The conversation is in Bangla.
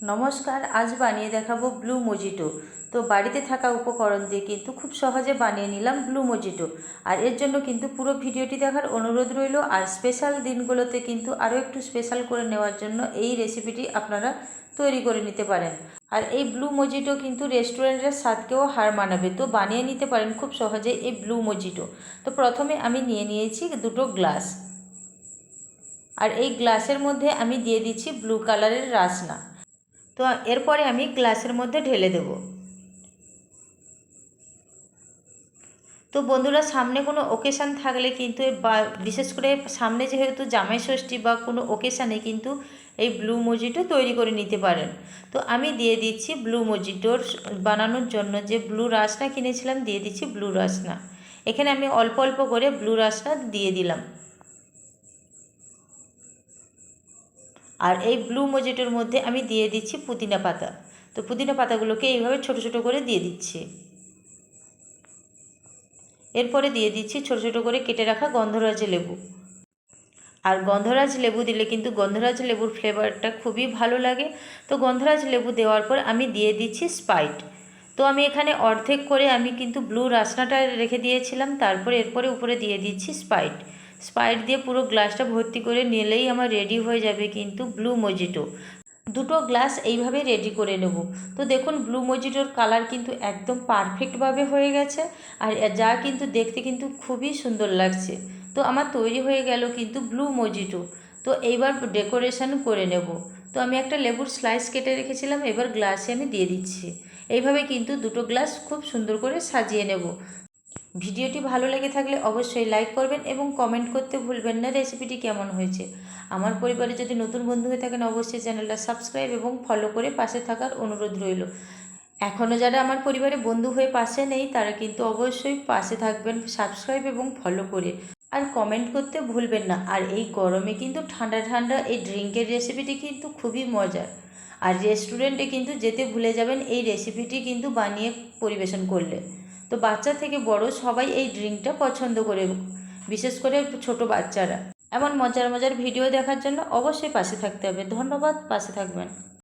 নমস্কার, আজ বানিয়ে দেখাবো ব্লু মজিটো। তো বাড়িতে থাকা উপকরণ দিয়ে কিন্তু খুব সহজে বানিয়ে নিলাম ব্লু মজিটো। আর এর জন্য কিন্তু পুরো ভিডিওটি দেখার অনুরোধ রইল। আর স্পেশাল দিনগুলোতে কিন্তু আরও একটু স্পেশাল করে নেওয়ার জন্য এই রেসিপিটি আপনারা তৈরি করে নিতে পারেন। আর এই ব্লু মজিটো কিন্তু রেস্টুরেন্টের স্বাদকেও হার মানাবে। তো বানিয়ে নিতে পারেন খুব সহজে এই ব্লু মজিটো। তো প্রথমে আমি নিয়ে নিয়েছি দুটো গ্লাস। আর এই গ্লাসের মধ্যে আমি দিয়ে দিচ্ছি ব্লু কালারের রাসনা। তো এরপরে আমি গ্লাসের মধ্যে ঢেলে দেব। তো বন্ধুরা, সামনে কোনো ওকেশান থাকলে কিন্তু বা, বিশেষ করে সামনে যেহেতু জামাই ষষ্ঠী বা কোনো ওকেশানে কিন্তু এই ব্লু মজিটো তৈরি করে নিতে পারেন। তো আমি দিয়ে দিচ্ছি ব্লু মজিটোর বানানোর জন্য যে ব্লু রাসনা কিনেছিলাম, দিয়ে দিচ্ছি ব্লু রাসনা এখানে আমি অল্প অল্প করে ব্লু রাসনা দিয়ে দিলাম। আর এই ব্লু মজেটোর মধ্যে আমি দিয়ে দিচ্ছি পুদিনা পাতা। তো পুদিনা পাতাগুলোকে এইভাবে ছোট ছোট করে দিয়ে দিচ্ছি। এরপরে দিয়ে দিচ্ছি ছোট ছোট করে কেটে রাখা গন্ধরাজ লেবু। আর গন্ধরাজ লেবু দিলে কিন্তু গন্ধরাজ লেবুর ফ্লেভারটা খুবই ভালো লাগে। তো গন্ধরাজ লেবু দেওয়ার পর আমি দিয়ে দিচ্ছি স্পাইট তো আমি এখানে অর্ধেক করে আমি কিন্তু ব্লু রাসনাটা রেখে দিয়েছিলাম। তারপরে এরপরে উপরে দিয়ে দিচ্ছি স্পাইট স্পাইট দিয়ে পুরো গ্লাসটা ভর্তি করে নিলেই আমার রেডি হয়ে যাবে কিন্তু ব্লু মজিটো। দুটো গ্লাস এইভাবে রেডি করে নেব। তো দেখুন, ব্লু মজিটোর কালার কিন্তু একদম পারফেক্টভাবে হয়ে গেছে আর যা কিন্তু দেখতে কিন্তু খুবই সুন্দর লাগছে। তো আমার তৈরি হয়ে গেল কিন্তু ব্লু মজিটো। তো এইবার ডেকোরেশন করে নেব। তো আমি একটা লেবুর স্লাইস কেটে রেখেছিলাম, এবার গ্লাসে আমি দিয়ে দিচ্ছি। এইভাবে কিন্তু দুটো গ্লাস খুব সুন্দর করে সাজিয়ে নেব। ভিডিওটি ভালো লেগে থাকলে অবশ্যই লাইক করবেন এবং কমেন্ট করতে ভুলবেন না রেসিপিটি কেমন হয়েছে। আমার পরিবারে যদি নতুন বন্ধু হয়ে থাকেন, অবশ্যই চ্যানেলটা সাবস্ক্রাইব এবং ফলো করে পাশে থাকার অনুরোধ রইল। এখনও যারা আমার পরিবারে বন্ধু হয়ে পাশে নেই, তারা কিন্তু অবশ্যই পাশে থাকবেন, সাবস্ক্রাইব এবং ফলো করে। আর কমেন্ট করতে ভুলবেন না। আর এই গরমে কিন্তু ঠান্ডা ঠান্ডা এই ড্রিঙ্কের রেসিপিটি কিন্তু খুবই মজার। আর রেস্টুরেন্টে কিন্তু যেতে ভুলে যাবেন এই রেসিপিটি কিন্তু বানিয়ে পরিবেশন করলে। তো বাচ্চা থেকে বড় সবাই এই ড্রিঙ্কটা পছন্দ করে, বিশেষ করে ছোট বাচ্চারা। এমন মজার মজার ভিডিও দেখার জন্য অবশ্যই পাশে থাকতে হবে। ধন্যবাদ, পাশে থাকবেন।